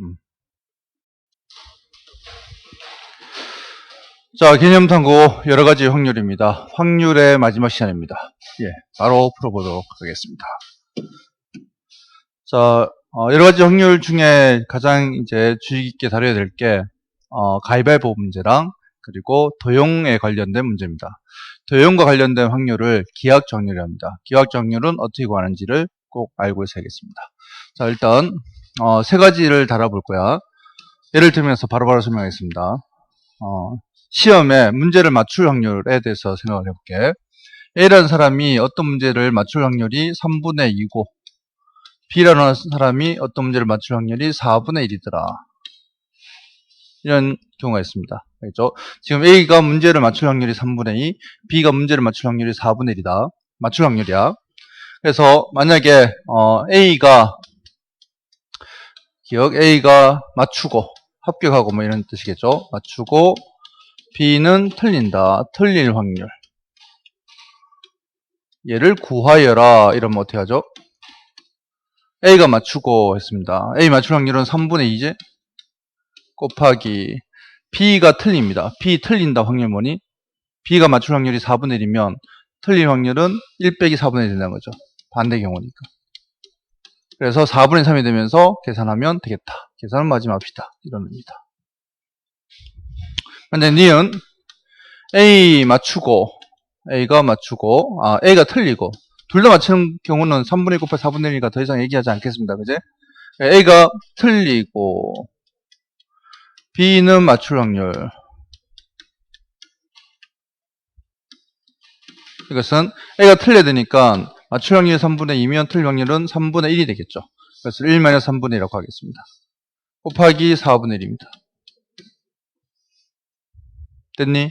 음. 자, 개념 탐구 여러 가지 확률입니다. 확률의 마지막 시간입니다. 예, 바로 풀어보도록 하겠습니다. 자, 어, 여러 가지 확률 중에 가장 이제 주의 깊게 다뤄야 될 게, 어, 가위바위보 문제랑 그리고 도용에 관련된 문제입니다. 도용과 관련된 확률을 기하학적 확률이라 합니다. 기하학적 확률은 어떻게 구하는지를 꼭 알고 있어야겠습니다. 자, 일단, 어, 세 가지를 다뤄볼 거야. 예를 들면서 바로바로 설명하겠습니다. 어, 시험에 문제를 맞출 확률에 대해서 생각을 해볼게. A라는 사람이 어떤 문제를 맞출 확률이 3분의 2고, B라는 사람이 어떤 문제를 맞출 확률이 4분의 1이더라. 이런 경우가 있습니다. 알겠죠? 지금 A가 문제를 맞출 확률이 3분의 2, B가 문제를 맞출 확률이 4분의 1이다. 맞출 확률이야. 그래서 만약에 어, A가 기억 A가 맞추고 합격하고 뭐 이런 뜻이겠죠. 맞추고 B는 틀린다. 틀릴 확률. 얘를 구하여라. 이러면 어떻게 하죠? A가 맞추고 했습니다. A 맞출 확률은 3분의 2제 곱하기 B가 틀립니다. B 틀린다 확률 뭐니? B가 맞출 확률이 4분의 1이면 틀릴 확률은 1 빼기 4분의 1 된다는 거죠. 반대 경우니까. 그래서 4분의 3이 되면서 계산하면 되겠다. 계산은 마지 맙시다. 이런 의미다. 근데 니은 A 맞추고 A가 맞추고 아 A가 틀리고 둘 다 맞추는 경우는 3분의 1 곱하기 4분의 1이니까 더 이상 얘기하지 않겠습니다. 그제? A가 틀리고 B는 맞출 확률 이것은 A가 틀려야 되니까 맞출 확률이 3분의 2면 틀릴 확률은 3분의 1이 되겠죠. 그래서 1-3분의 1이라고 하겠습니다. 곱하기 4분의 1입니다. 됐니?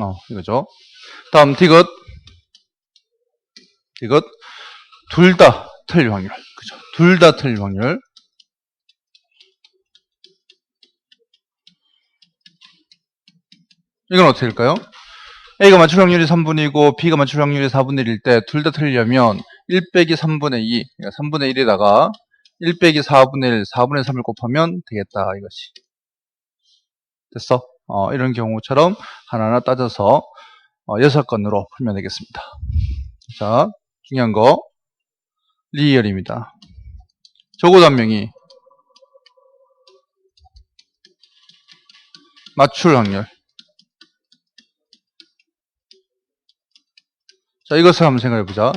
어, 이거죠. 다음 디귿. 디귿. 둘 다 틀릴 확률. 그죠? 둘 다 틀릴 확률. 이건 어떻게 될까요? A가 맞출 확률이 3분이고 B가 맞출 확률이 4분의 1일 때 둘 다 틀리려면 1 빼기 3분의 2, 그러니까 3분의 1에다가 1 빼기 4분의 1, 4분의 3을 곱하면 되겠다 이것이. 됐어? 어, 이런 경우처럼 하나하나 따져서 어, 6건으로 풀면 되겠습니다. 자, 중요한 거 리얼입니다. 적어도 한 명이 맞출 확률 자, 이것을 한번 생각해 보자.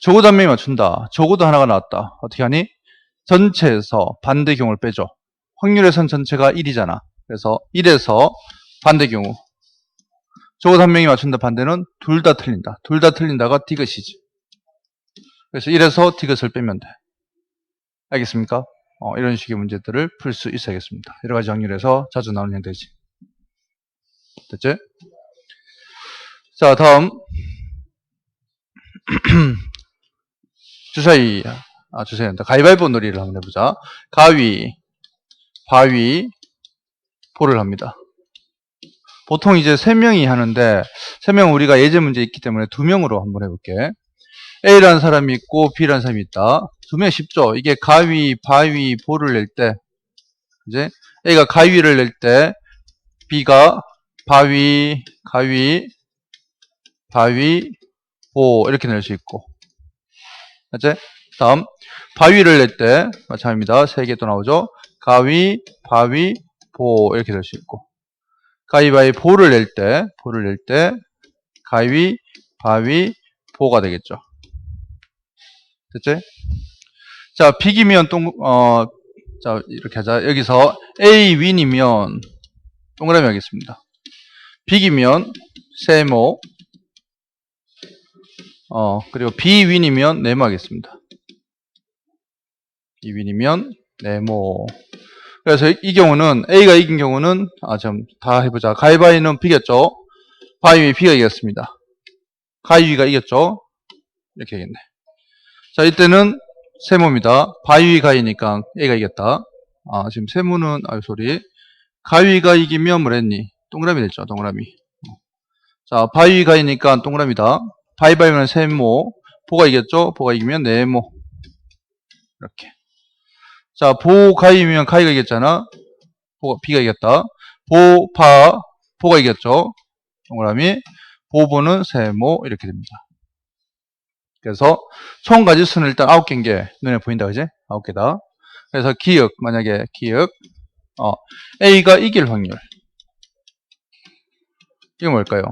적어도 한 명이 맞춘다. 적어도 하나가 나왔다. 어떻게 하니? 전체에서 반대 경우를 빼죠. 확률에선 전체가 1이잖아. 그래서 1에서 반대 경우. 적어도 한 명이 맞춘다. 반대는 둘 다 틀린다. 둘 다 틀린다가 디귿이지. 그래서 1에서 디귿을 빼면 돼. 알겠습니까? 어, 이런 식의 문제들을 풀 수 있어야겠습니다. 여러 가지 확률에서 자주 나오는 형태지. 됐지? 자, 다음. 주사위, 아, 주사위 한다. 가위바위보 놀이를 한번 해보자. 가위, 바위, 포를 합니다. 보통 이제 세명이 하는데, 세명 우리가 예제 문제 있기 때문에 두명으로 한번 해볼게. A라는 사람이 있고, B라는 사람이 있다. 두명 쉽죠? 이게 가위, 바위, 보를 낼 때, 이제 A가 가위를 낼 때, B가 바위, 가위, 바위, 보 이렇게 낼 수 있고 맞지? 다음 바위를 낼 때 마찬가지입니다. 세 개 또 나오죠. 가위, 바위, 보 이렇게 될 수 있고 가위바위 보를 낼 때 보를 낼 때 가위, 바위, 보가 되겠죠. 됐지? 자 비기면 동, 어, 자 이렇게 하자. 여기서 A 윈이면 동그라미 하겠습니다. 비기면 세모 어, 그리고 비윈이면 네모 하겠습니다. 비윈이면 네모. 그래서 이, 이 경우는 A가 이긴 경우는 아, 좀다 해보자. 가위바위는 비겼죠. 바위 B가 이겼습니다. 가위가 이겼죠. 이렇게 하겠네. 자, 이때는 세모입니다. 바위 가위니까 A가 이겼다. 아, 지금 세모는 아, 소리. 가위가 이기면 뭐랬니? 동그라미 됐죠. 동그라미. 자, 바위 가위니까 동그라미다. 바이바이면 세모, 보가 이겼죠? 보가 이기면 네모. 이렇게. 자, 보, 가위면 가위가 이겼잖아. 보, 비가 이겼다. 보, 파, 보가 이겼죠. 동그라미. 보보는 세모, 이렇게 됩니다. 그래서 총 가지수는 일단 9개인 게 눈에 보인다, 그지? 9개다. 그래서 기억, 만약에 기억, 어, A가 이길 확률. 이거 뭘까요?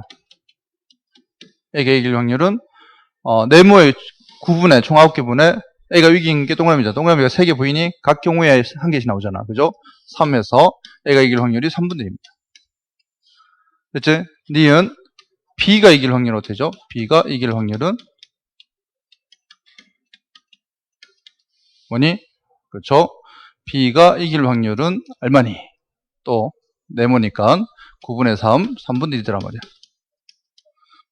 이길 확률은, 어, 네모의 9분의, 총 9개 분의 A가 이긴 게 동그라미죠. 동그라미가 3개 보이니 각 경우에 한 개씩 나오잖아. 그죠? 3에서 A가 이길 확률이 3분의 1입니다. 됐지? 니은 B가 이길 확률은 어떻게 되죠? B가 이길 확률은 뭐니? 그렇죠? B가 이길 확률은 얼마니? 또 네모니까 9분의 3, 3분의 1이더란 말이야.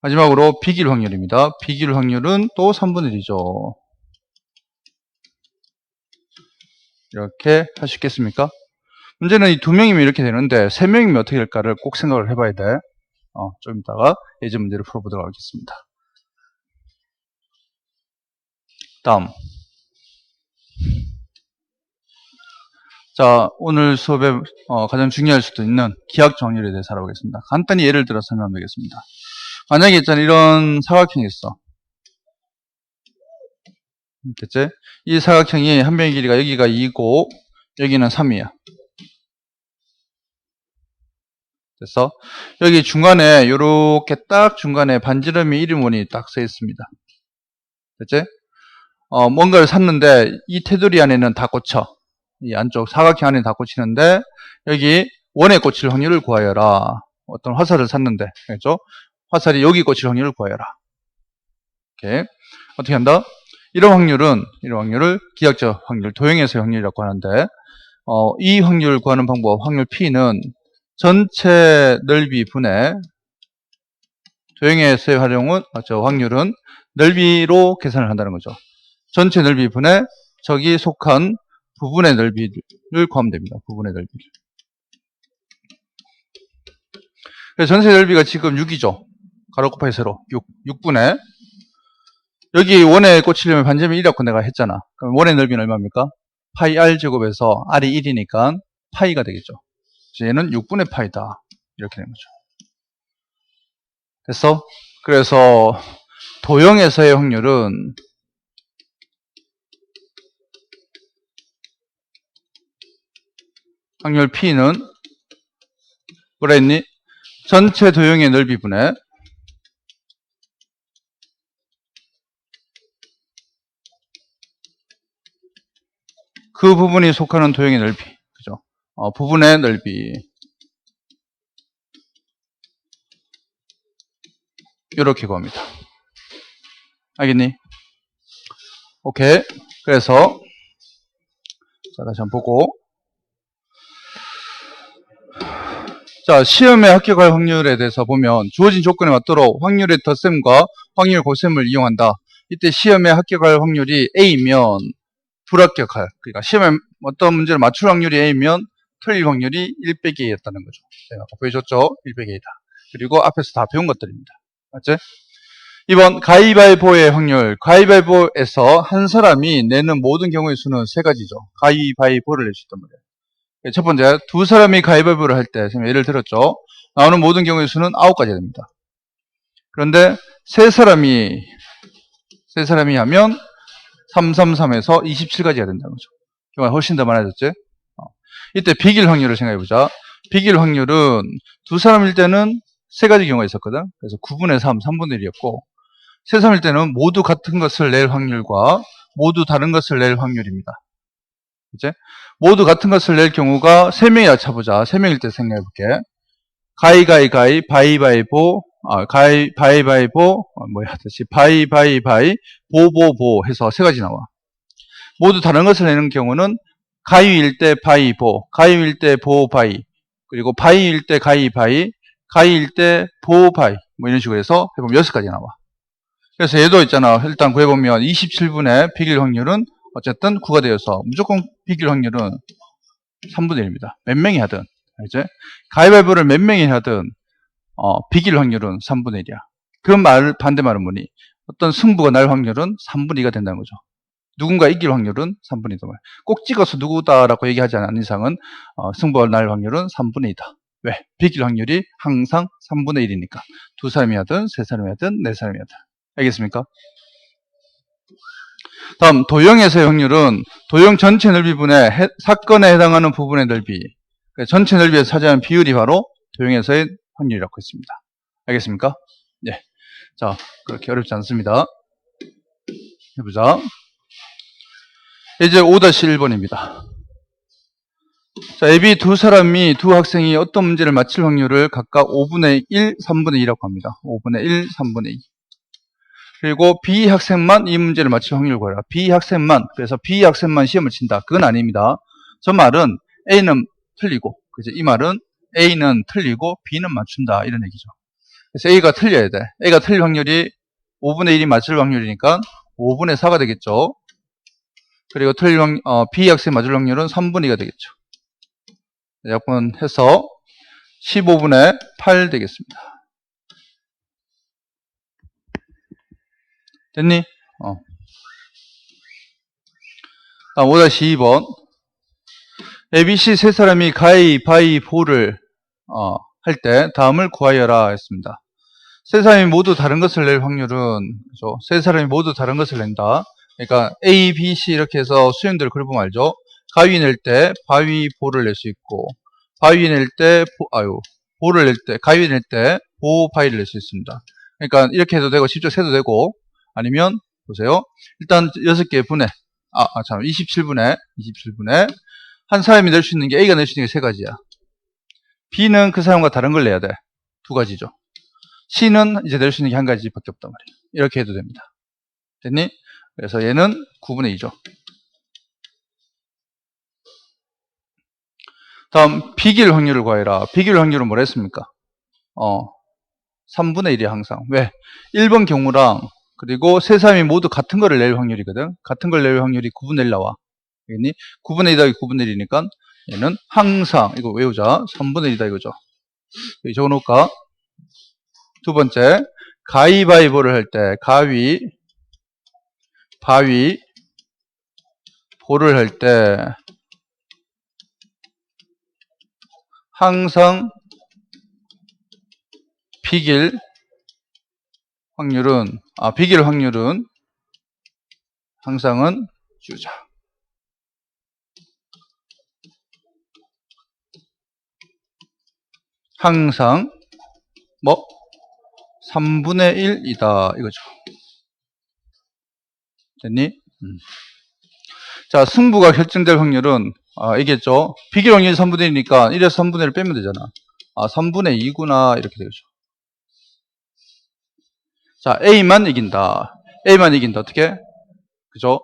마지막으로 비길 확률입니다. 비길 확률은 또 3분의 1이죠. 이렇게 있겠습니까? 문제는 이 두 명이면 이렇게 되는데 세 명이면 어떻게 될까를 꼭 생각을 해봐야 돼. 어, 좀 이따가 예제 문제를 풀어보도록 하겠습니다. 다음. 자, 오늘 수업에 어, 가장 중요할 수도 있는 기하 정렬에 대해서 알아보겠습니다. 간단히 예를 들어 설명드리겠습니다. 만약에 있잖아 이런 사각형이 있어. 됐지? 이 사각형이 한 변의 길이가 여기가 2고 여기는 3이야. 됐어? 여기 중간에 요렇게 딱 중간에 반지름이 1인원이 딱 써 있습니다. 됐지? 어, 뭔가를 샀는데 이 테두리 안에는 다 꽂혀. 이 안쪽 사각형 안에 다 꽂히는데 여기 원에 꽂힐 확률을 구하여라. 어떤 화살을 샀는데, 그죠? 화살이 여기 꽂힐 확률을 구하여라. 이렇게 어떻게 한다? 이런 확률은 이런 확률을 기하적 확률, 도형에서의 확률이라고 하는데 어, 이 확률 구하는 방법, 확률 P는 전체 넓이 분의 도형에서의 활용은 아, 저 확률은 넓이로 계산을 한다는 거죠. 전체 넓이 분의 저기 속한 부분의 넓이를 구하면 됩니다. 부분의 넓이를. 전체 넓이가 지금 6이죠. 가로 곱하기 세로 6, 6분의 여기 원에 꽂히려면 반지름이 1이라고 내가 했잖아. 그럼 원의 넓이는 얼마입니까? 파이 r 제곱에서 r이 1이니까 파이가 되겠죠. 얘는 6분의 파이다. 이렇게 되는 거죠. 됐어? 그래서 도형에서의 확률은 확률 P는 뭐라 했니? 전체 도형의 넓이 분의 그 부분이 속하는 도형의 넓이, 그죠? 어, 부분의 넓이. 이렇게 구합니다. 알겠니? 오케이. 그래서, 자, 다시 한번 보고. 자, 시험에 합격할 확률에 대해서 보면 주어진 조건에 맞도록 확률의 덧셈과 확률 고셈을 이용한다. 이때 시험에 합격할 확률이 A면 불합격할. 그러니까 시험에 어떤 문제를 맞출 확률이 A면 틀릴 확률이 1 빼기 A였다는 거죠. 제가 보여줬죠? 1 빼기 A다. 그리고 앞에서 다 배운 것들입니다. 맞지? 이번 가위바위보의 확률. 가위바위보에서 한 사람이 내는 모든 경우의 수는 세 가지죠. 가위바위보를 낼 수 있단 말이에요. 첫 번째, 두 사람이 가위바위보를 할 때, 지금 예를 들었죠. 나오는 모든 경우의 수는 아홉 가지가 됩니다. 그런데 세 사람이, 세 사람이 하면 333에서 27까지가 된다는 거죠. 경우가 훨씬 더 많아졌지? 어. 이때 비길 확률을 생각해보자. 비길 확률은 두 사람일 때는 세 가지 경우가 있었거든. 그래서 9분의 3, 3분의 1이었고, 세 사람일 때는 모두 같은 것을 낼 확률과 모두 다른 것을 낼 확률입니다. 이제 모두 같은 것을 낼 경우가 세 명이라 쳐보자. 세 명일 때 생각해볼게. 가위가위가위, 바이바이보, 아, 가위, 바이바이보, 어, 뭐야, 다시 바이바이바이, 보보보 해서 세 가지 나와. 모두 다른 것을 내는 경우는 가위일 때 바이보, 가위일 때 보바이, 그리고 바이일 때 가위바이, 가위일 때 보바이, 뭐 이런 식으로 해서 해보면 여섯 가지 나와. 그래서 얘도 있잖아. 일단 구해보면 27분의 비길 확률은 어쨌든 9가 되어서 무조건 비길 확률은 3분의 1입니다. 몇 명이 하든. 이제 가위바위보를 몇 명이 하든 어, 비길 확률은 3분의 1이야. 그 말, 반대 말은 뭐니? 어떤 승부가 날 확률은 3분의 2가 된다는 거죠. 누군가 이길 확률은 3분의 2다. 꼭 찍어서 누구다라고 얘기하지 않는 이상은 어, 승부가 날 확률은 3분의 2다. 왜? 비길 확률이 항상 3분의 1이니까. 두 사람이 하든, 세 사람이 하든, 네 사람이 하든. 알겠습니까? 다음, 도형에서의 확률은 도형 전체 넓이 분의 해- 사건에 해당하는 부분의 넓이. 그러니까 전체 넓이에서 차지하는 비율이 바로 도형에서의 확률이라고 했습니다. 알겠습니까? 예. 자, 그렇게 어렵지 않습니다. 해보자. 이제 5-1번입니다. 자, AB 두 사람이, 두 학생이 어떤 문제를 맞힐 확률을 각각 5분의 1, 3분의 2라고 합니다. 5분의 1, 3분의 2. 그리고 B 학생만 이 문제를 맞힐 확률을 구해라. B 학생만, 그래서 B 학생만 시험을 친다. 그건 아닙니다. 저 말은 A는 틀리고, 그죠? 이 말은 A는 틀리고 B는 맞춘다. 이런 얘기죠. 그래서 A가 틀려야 돼. A가 틀릴 확률이 5분의 1이 맞을 확률이니까 5분의 4가 되겠죠. 그리고 틀릴 확, 어, B 학생 맞을 확률은 3분의 2가 되겠죠. 약분해서 15분의 8 되겠습니다. 됐니? 어. 다음 5-2번. ABC 세 사람이 가위바위보를 어, 할 때 다음을 구하여라 했습니다. 세 사람이 모두 다른 것을 낼 확률은 그죠? 세 사람이 모두 다른 것을 낸다. 그러니까 A, B, C 이렇게 해서 수형들을 그려보면 알죠? 가위 낼 때 바위 보를 낼 수 있고 바위 낼 때 아유 보를 낼 때 가위 낼 때 보 바위를 낼 수 있습니다. 그러니까 이렇게 해도 되고 직접 세도 되고 아니면 보세요. 일단 6개 분해 아, 아, 참 27분에 27분에 한 사람이 낼 수 있는 게 A가 낼 수 있는 게 세 가지야. B는 그 사람과 다른 걸 내야 돼. 두 가지죠. C는 이제 낼 수 있는 게 한 가지밖에 없단 말이에요. 이렇게 해도 됩니다. 됐니? 그래서 얘는 9분의 2죠. 다음 비길 확률을 구해라. 비길 확률은 뭐라 했습니까? 어, 3분의 1이야 항상. 왜? 1번 경우랑 그리고 세 사람이 모두 같은 거를 낼 확률이거든. 같은 걸 낼 확률이 9분의 1 나와. 알겠니? 9분의 2 더하기 9분의 1이니까 얘는 항상 이거 외우자. 3분의 1이다 이거죠. 여기 적어놓을까? 두 번째 가위바위보를 할 때 가위 바위 보를 할 때 항상 비길 확률은 아 비길 확률은 항상은 주자. 항상 뭐 3분의 1이다 이거죠. 됐니? 음. 자 승부가 결정될 확률은 아, 이겠죠. 비길 확률이 3분의 1이니까 1에서 3분의 1 빼면 되잖아. 아 3분의 2구나 이렇게 되죠. 자, A만 이긴다. A만 이긴다. 어떻게? 그죠?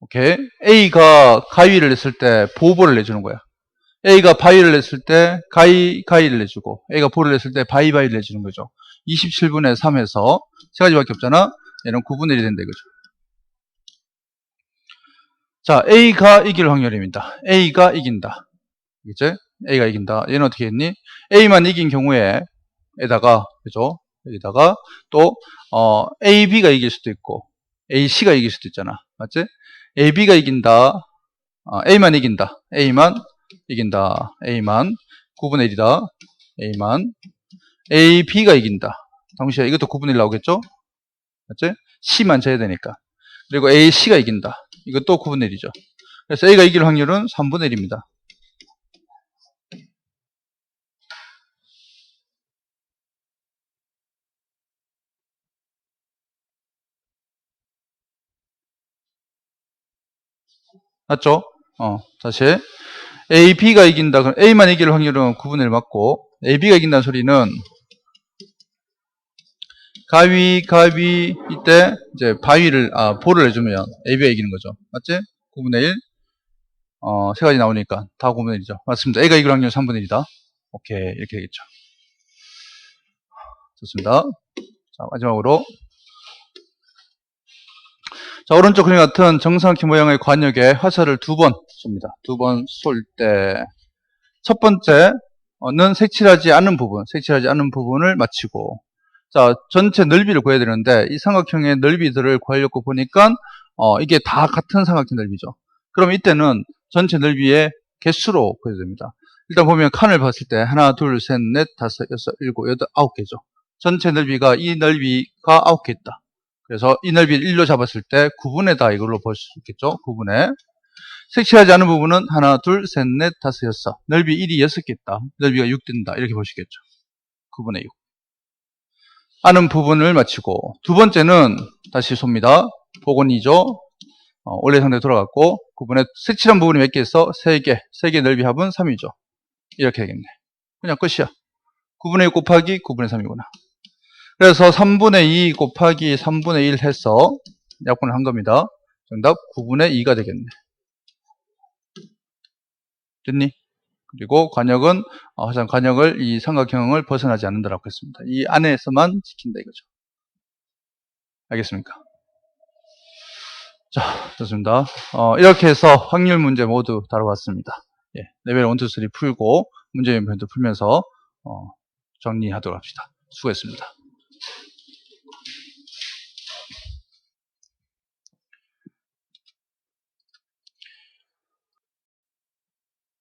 오케이. A가 가위를 냈을 때 보보를 내주는 거야. A가 바위를 냈을 때 가위, 가위를 내주고, A가 보를 냈을 때 바위, 바위를 내주는 거죠. 27분의 3에서 세 가지밖에 없잖아. 얘는 9분의 1이 된다 이거죠. 자, A가 이길 확률입니다. A가 이긴다. 그죠? A가 이긴다. 얘는 어떻게 했니? A만 이긴 경우에, 에다가, 그죠? 여기다가 또 어, A, B가 이길 수도 있고 A, C가 이길 수도 있잖아. 맞지? A, B가 이긴다. 어, A만 이긴다. A만 이긴다. A만 9분의 1이다. A만 A, B가 이긴다. 동시에 이것도 9분의 1 나오겠죠? 맞지? C만 져야 되니까. 그리고 A, C가 이긴다. 이것도 9분의 1이죠. 그래서 A가 이길 확률은 3분의 1입니다. 맞죠? 어, 다시. A, B가 이긴다. 그럼 A만 이길 확률은 9분의 1 맞고, A, B가 이긴다는 소리는, 가위, 가위, 이때, 이제, 바위를, 아, 볼을 해주면, A, B가 이기는 거죠. 맞지? 9분의 1. 어, 세 가지 나오니까, 다 9분의 1이죠. 맞습니다. A가 이길 확률 3분의 1이다. 오케이. 이렇게 되겠죠. 좋습니다. 자, 마지막으로. 자, 오른쪽 그림 같은 정사각형 모양의 관역에 화살을 두 번 쏩니다. 두 번 쏠 때, 첫 번째는 색칠하지 않은 부분, 색칠하지 않은 부분을 맞히고, 자, 전체 넓이를 구해야 되는데, 이 삼각형의 넓이들을 구하려고 보니까, 어, 이게 다 같은 삼각형 넓이죠. 그럼 이때는 전체 넓이의 개수로 보여야 됩니다. 일단 보면 칸을 봤을 때 하나, 둘, 셋, 넷, 다섯, 여섯, 일곱, 여덟, 아홉 개죠. 전체 넓이가 이 넓이가 아홉 개 있다. 그래서 이 넓이를 1로 잡았을 때 9분의다 이걸로 볼 수 있겠죠. 9분의. 색칠하지 않은 부분은 하나, 둘, 셋, 넷, 다섯, 여섯. 넓이 1이 6개 있다. 넓이가 6 된다. 이렇게 보시겠죠. 9분의 6. 아는 부분을 마치고 두 번째는 다시 봅니다. 복원이죠. 어, 원래 상태 돌아갔고 9분의 색칠한 부분이 몇 개 있어? 3개. 3개 넓이 합은 3이죠. 이렇게 되겠네. 그냥 끝이야. 9분의 6 곱하기 9분의 3이구나. 그래서 3분의 2 곱하기 3분의 1 해서 약분을 한 겁니다. 정답 9분의 2가 되겠네. 됐니? 그리고 관역은 어, 화장 관역을 이 삼각형을 벗어나지 않는다라고 했습니다. 이 안에서만 지킨다 이거죠. 알겠습니까? 자, 좋습니다. 어, 이렇게 해서 확률 문제 모두 다뤄봤습니다. 예, 레벨 1, 2, 3 풀고 문제 연편도 풀면서 어, 정리하도록 합시다. 수고했습니다.